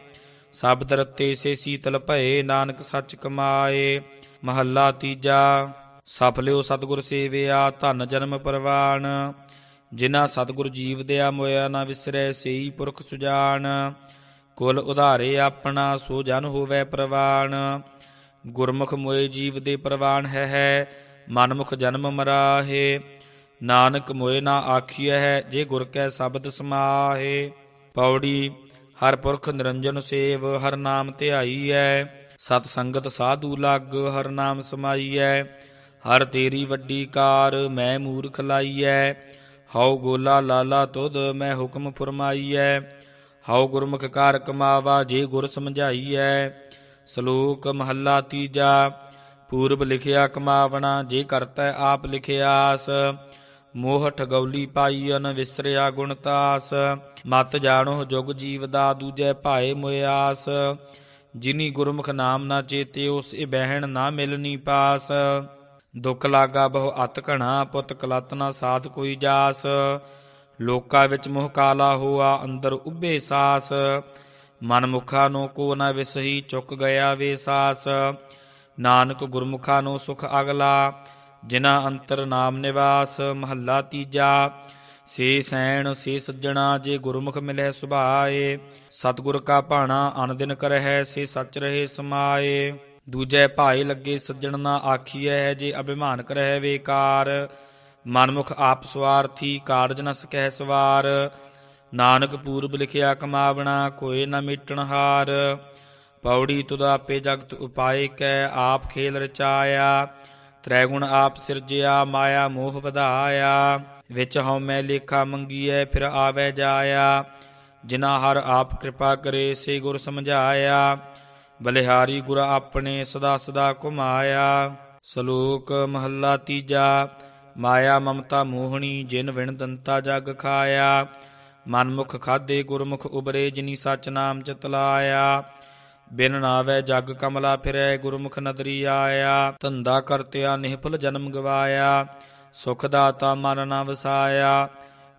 ਸ਼ਬਦ ਰਤੇ ਸੇ ਸੀਤਲ ਭਏ, ਨਾਨਕ ਸੱਚ ਕਮਾਏ। ਮਹੱਲਾ ਤੀਜਾ ਸਫਲਿਓ ਸਤਿਗੁਰ ਸੇਵਿਆ, ਧਨ ਜਨਮ ਪਰਵਾਨ ਜਿਨ੍ਹਾਂ ਸਤਿਗੁਰ ਜੀਵ ਦਿਆ ਮੋਇਆ ਨਾ ਵਿਸਰੈ, ਸੇਈ ਪੁਰਖ ਸੁਜਾਨ। ਕੁਲ ਉਧਾਰੇ ਆਪਣਾ, ਸੋ ਜਨ ਹੋਵੇ ਪ੍ਰਵਾਨ। ਗੁਰਮੁਖ ਮੋਏ ਜੀਵ ਦੇ ਪ੍ਰਵਾਨ ਹੈ ਹੈ। ਮਨਮੁਖ ਜਨਮ ਮਰਾਹੇ। ਨਾਨਕ ਮੋਏ ਨਾ ਆਖੀਐ ਹੈ, ਜੇ ਗੁਰ ਕੈ ਸ਼ਬਦ ਸਮਾਹੇ। ਪੌੜੀ, ਹਰ ਪੁਰਖ ਨਿਰੰਜਨ ਸੇਵ, ਹਰ ਨਾਮ ਧਿਆਈਐ। ਸਤ ਸੰਗਤ ਸਾਧੂ ਲੱਗ, ਹਰ ਨਾਮ ਸਮਾਈਐ। ਹਰ ਤੇਰੀ ਵੱਡੀ ਕਾਰ ਮੈਂ ਮੂਰਖ ਲਾਈਐ, ਹਉ ਗੋਲਾ ਲਾਲਾ ਤੁਧ ਮੈਂ ਹੁਕਮ ਫਰਮਾਈਐ। ਹਉ ਗੁਰਮੁਖ ਕਾਰ ਕਮਾਵਾ ਜੇ ਗੁਰ ਸਮਝਾਈਐ। ਸ਼ਲੋਕ ਮਹੱਲਾ ਤੀਜਾ, ਪੂਰਬ ਲਿਖਿਆ ਕਮਾਵਣਾ ਜੇ ਕਰਤਾ ਆਪ ਲਿਖਿਆਸ ਮੋਹ ਠਗੌਲੀ ਪਾਈਨ ਵਿਸਰਿਆ ਗੁਣ ਤਾਸ। ਮਤ ਜਾਣੋ ਜੁਗ ਜੀਵ ਦਾ ਦੂਜੈ ਭਾਏ ਮੁਆਸ ਜਿਨੀ ਗੁਰਮੁਖ ਨਾਮ ਨਾ ਚੇਤੇ ਉਸ ਸੇ ਬਹਿਣ ਨਾ ਮਿਲਨੀ ਪਾਸ। ਦੁੱਖ ਲਾਗਾ ਬਹੁ ਅਤ ਘਣਾ, ਪੁੱਤ ਕਲਤ ਨਾ ਸਾਧ ਕੋਈ ਜਾਸ। ਲੋਕਾ ਵਿੱਚ ਮੋਹ ਕਾਲਾ ਹੋਆ, ਅੰਦਰ ਉੱਭੇ ਸਾਸ। ਮਨ ਮੁਖਾ ਨੂੰ ਕੋ ਨਾ ਵਿਸਹੀ, ਚੁੱਕ ਗਿਆ ਵੇ ਸਾਸ। ਨਾਨਕ ਗੁਰਮੁਖਾ ਨੂੰ ਸੁਖ ਅਗਲਾ ਜਿਨਾ ਅੰਤਰ ਨਾਮ ਨਿਵਾਸ। ਮਹੱਲਾ ਤੀਜਾ, ਸੇ ਸੈਣ ਸੇ ਸੱਜਣਾ, ਜੇ ਗੁਰਮੁਖ ਮਿਲੈ ਸੁਭਾਏ। ਸਤਿਗੁਰ ਕਾ ਭਾਣਾ ਅਨਦਿਨ ਕਰਹਿ, ਸੇ ਸੱਚ ਰਹੇ ਸਮਾਏ। ਦੂਜੇ ਭਾਏ ਲੱਗੇ ਸੱਜਣ ਨਾ ਆਖੀਐ ਜੇ ਅਭਿਮਾਨ ਕਰਹਿ ਵੇਕਾਰ, ਮਨਮੁਖ ਆਪ ਸਵਾਰਥੀ ਕਾਰਜ ਨ ਸਕਹਿ ਸਵਾਰ। ਨਾਨਕ ਪੂਰਬ ਲਿਖਿਆ ਕਮਾਵਣਾ ਕੋਏ ਨ ਮਿਟਣ ਹਾਰ। ਪੌੜੀ ਤੁਦਾ ਆਪੇ ਜਗਤ ਉਪਾਏ ਕੈ, ਆਪ ਖੇਲ ਰਚਾਇਆ। ਤ੍ਰੈਗੁਣ ਆਪ ਸਿਰਜਿਆ, ਮਾਇਆ ਮੋਹ ਵਧਾਇਆ। ਵਿੱਚ ਹਉਮੈ ਲੇਖਾ ਮੰਗੀਐ, ਫਿਰ ਆਵੈ ਜਾਇਆ। ਜਿਨਾ ਹਰ ਆਪ ਕਿਰਪਾ ਕਰੇ, ਸੇ ਗੁਰ ਸਮਝਾਇਆ। ਬਲਿਹਾਰੀ ਗੁਰ ਆਪਣੇ ਸਦਾ ਸਦਾ ਘੁਮਾਇਆ। ਸ਼ਲੋਕ ਮਹੱਲਾ ਤੀਜਾ, ਮਾਇਆ ਮਮਤਾ ਮੋਹਣੀ ਜਿਨ ਵਿਣ ਦੰਤਾ ਜਗ ਖਾਇਆ। ਮਨਮੁਖ ਖਾਦੇ ਗੁਰਮੁਖ ਉਬਰੇ ਜਿਨੀ ਸਚ ਨਾਮ ਚਤਲਾਇਆ ਬਿਨ ਨਾਵੇ ਜਗ ਕਮਲਾ ਫਿਰੈ ਗੁਰਮੁਖ ਨਦਰੀ ਆਇਆ। ਧੰਦਾ ਕਰਤਿਆ ਨਿਹਫਲ ਜਨਮ ਗਵਾਇਆ। ਸੁਖ ਦਾਤਾ ਮਨ ਨਾ ਵਸਾਇਆ।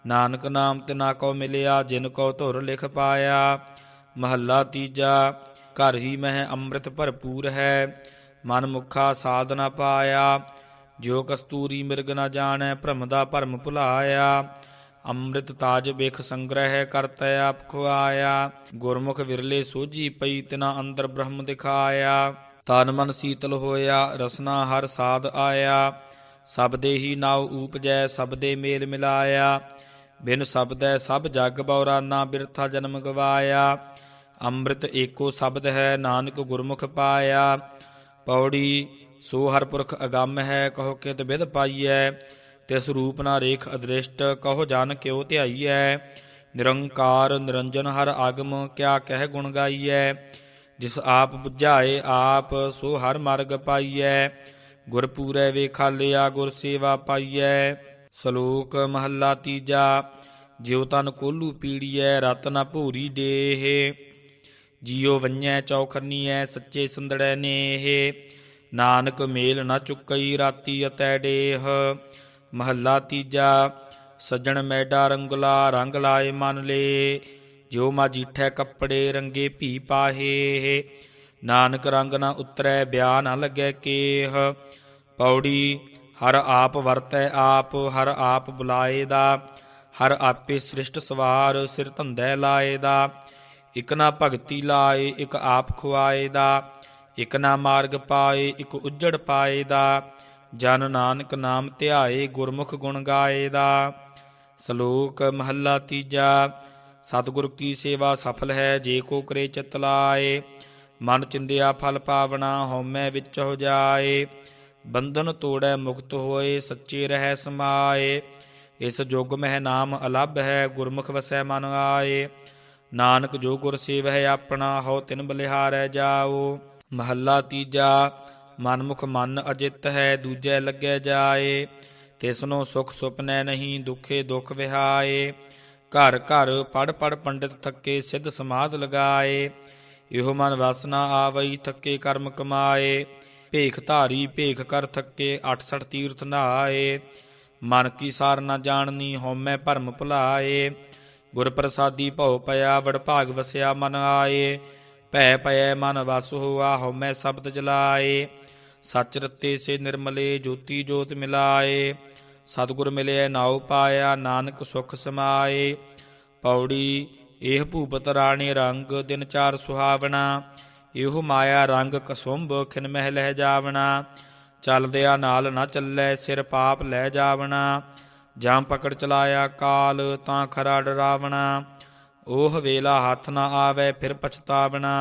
ਨਾਨਕ ਨਾਮ ਤਿਨਾ ਕੋ ਮਿਲਿਆ, ਜਿਨ ਕੋ ਧੁਰ ਲਿਖ ਪਾਇਆ। ਮਹੱਲਾ ਤੀਜਾ ਘਰ ਹੀ ਮਹਿ ਅੰਮ੍ਰਿਤ ਭਰਪੂਰ ਹੈ। ਮਨ ਮੁਖਾ ਸਾਧਨਾ ਪਾਇਆ। ਜੋ ਕਸਤੂਰੀ ਮਿਰਗ ਨਾ ਜਾਣੈ, ਭ੍ਰਮ ਦਾ ਭਰਮ ਭੁਲਾਇਆ। ਅੰਮ੍ਰਿਤ ਤਾਜ ਵੇਖ ਸੰਗ੍ਰਹਿ ਕਰਤੈ ਆਪ ਖੁਆਇਆ। ਗੁਰਮੁਖ ਵਿਰਲੇ ਸੋਝੀ ਪਈ ਤਿਨਾ ਅੰਦਰ ਬ੍ਰਹਮ ਦਿਖਾਇਆ। ਤਨ ਮਨ ਸੀਤਲ ਹੋਇਆ, ਰਸਨਾ ਹਰ ਸਾਧ ਆਇਆ। ਸਬਦੇ ਹੀ ਨਾਉ ਊਪਜੈ, ਸਬਦੇ ਮੇਲ ਮਿਲਾਇਆ। ਬਿਨ ਸਬਦੈ ਸਭ ਜਗ ਬੌਰਾਨਾ ਬਿਰਥਾ ਜਨਮ ਗਵਾਇਆ। ਅੰਮ੍ਰਿਤ ਏਕੋ ਸ਼ਬਦ ਹੈ, ਨਾਨਕ ਗੁਰਮੁਖ ਪਾਇਆ। ਪੌੜੀ ਸੋ ਹਰ ਪੁਰਖ ਅਗੰਮ ਹੈ, ਕਹੋ ਕਿਤ ਵਿਦ ਪਾਈਐ। ਤਿਸ ਰੂਪ ਨਾ ਰੇਖ ਅਦ੍ਰਿਸ਼ਟ, ਕਹੋ ਜਨ ਕਿਉ ਧਿਆਈਐ। ਨਿਰੰਕਾਰ ਨਿਰੰਜਨ ਹਰ ਆਗਮ, ਕਿਆ ਕਹਿ ਗੁਣ ਗਾਈਐ। ਜਿਸ ਆਪ 부ਝਾਏ ਆਪ, ਸੋ ਹਰ ਮਾਰਗ ਪਾਈਐ। ਗੁਰ ਪੂਰੈ ਵੇਖਾਲਿਆ ਗੁਰ ਸੇਵਾ ਪਾਈਐ। ਸ਼ਲੋਕ ਮਹੱਲਾ ਤੀਜਾ, ਜਿਉ ਤਨ ਕੋਲੂ ਪੀੜੀਐ, ਰਤ ਨ ਭੂਰੀ ਦੇਹ ਜੀਉ ਵੰਨੈ ਚੌਖਰਨੀਐ, ਸੱਚੇ ਸੁੰਦੜੈ ਨੇਹ। ਨਾਨਕ ਮੇਲ ਨਾ ਚੁੱਕਈ ਰਾਤੀ ਅਤੈ ਡੇਹ। ਮਹੱਲਾ ਤੀਜਾ, ਸੱਜਣ ਮੈਡਾ ਰੰਗਲਾ, ਰੰਗ ਲਾਏ ਮਨ ਲੇ। ਜਿਉ ਮਾਜੀਠੈ ਕੱਪੜੇ ਰੰਗੇ ਭੀ ਪਾਹੇ। ਨਾਨਕ ਰੰਗ ਨਾ ਉਤਰੈ ਬਿਆ ਨਾ ਲੱਗੈ ਕੇਹ। ਪੌੜੀ, ਹਰ ਆਪ ਵਰਤੈ ਆਪ, ਹਰ ਆਪ ਬੁਲਾਏ ਦਾ। ਹਰ ਆਪੇ ਸ੍ਰਿਸ਼ਟ ਸਵਾਰ, ਸਿਰ ਧੰਦੈ ਲਾਏ ਦਾ। ਇਕ ਨਾ ਭਗਤੀ ਲਾਏ, ਇਕ ਆਪ ਖੁਆਏ ਦਾ, ਇਕ ਨਾ ਮਾਰਗ ਪਾਏ, ਇਕ ਉੱਜੜ ਪਾਏ ਦਾ, ਜਨ ਨਾਨਕ ਨਾਮ ਧਿਆਏ, ਗੁਰਮੁਖ ਗੁਣ ਗਾਏ ਦਾ। ਸ਼ਲੋਕ ਮਹੱਲਾ ਤੀਜਾ, ਸਤਿਗੁਰ ਕੀ ਸੇਵਾ ਸਫਲ ਹੈ, ਜੇ ਕੋ ਕਰੇ ਚਿਤ ਲਾਏ, ਮਨ ਚਿੰਦਿਆ ਫਲ ਪਾਵਣਾ, ਹਉਮੈ ਵਿੱਚ ਹੋ ਜਾਏ। ਬੰਧਨ ਤੋੜੈ ਮੁਕਤ ਹੋਏ, ਸੱਚੇ ਰਹਿ ਸਮਾਏ। ਇਸ ਜੁਗ ਮਹਿ ਨਾਮ ਅਲੱਭ ਹੈ, ਗੁਰਮੁਖ ਵਸੈ ਮਨ ਆਏ। ਨਾਨਕ ਜੋ ਗੁਰ ਸੇਵਹਿ ਆਪਣਾ ਹੋ ਤਿਨ ਬਲਿਹਾਰੈ ਜਾਓ। ਮਹੱਲਾ ਤੀਜਾ, ਮਨਮੁਖ ਮਨ ਅਜਿਤ ਹੈ, ਦੂਜੈ ਲੱਗੈ ਜਾਏ। ਤਿਸਨੋ ਸੁਖ ਸੁਪਨੈ ਨਹੀਂ, ਦੁਖੇ ਦੁਖ ਵਿਹਾਏ। ਘਰ ਘਰ ਪੜ ਪੜ ਪੰਡਿਤ ਥੱਕੇ, ਸਿੱਧ ਸਮਾਧ ਲਗਾਏ। ਇਹੋ ਮਨ ਵਾਸਨਾ ਆਵਈ, ਥੱਕੇ ਕਰਮ ਕਮਾਏ। ਭੇਖ ਧਾਰੀ, ਭੇਖ ਕਰ ਥੱਕੇ 68 ਤੀਰਥ ਨਹਾਏ। ਮਨ ਕੀ ਸਾਰ ਨਾ ਜਾਣਨੀ, ਹਉਮੈ ਭਰਮ ਭੁਲਾਏ। ਗੁਰ ਪ੍ਰਸਾਦੀ ਭਉ ਪਿਆ ਵਡ ਭਾਗ ਵਸਿਆ ਮਨ ਆਏ। ਭੈ ਪਇਐ ਮਨ ਵਸ ਹੋਆ ਹਉਮੈ ਸ਼ਬਦ ਜਲਾਏ। ਸਚ ਰਤੇ ਸੇ ਨਿਰਮਲੇ, ਜੋਤੀ ਜੋਤ ਮਿਲਾਏ। ਸਤਿਗੁਰ ਮਿਲਿਆ ਨਾਉ ਪਾਇਆ, ਨਾਨਕ ਸੁਖ ਸਮਾਏ। ਪੌੜੀ, ਇਹ ਭੂਪਤ ਰਾਣੀ ਰੰਗ, ਦਿਨ ਚਾਰ ਸੁਹਾਵਣਾ। ਇਹੋ ਮਾਇਆ ਰੰਗ, ਕਸੁੰਭ ਖਿਨ ਮਹਿ ਲਹਿ ਜਾਵਣਾ। ਚੱਲਦਿਆ ਨਾਲ ਨਾ ਚੱਲੈ, ਸਿਰ ਪਾਪ ਲੈ ਜਾਵਣਾ। ਜਾਂ ਪਕੜ ਚਲਾਇਆ ਕਾਲ ਤਾਂ ਖਰਾ ਡਰਾਵਣਾ ਉਹ ਵੇਲਾ ਹੱਥ ਨਾ ਆਵੇ ਫਿਰ ਪਛਤਾਵਣਾ।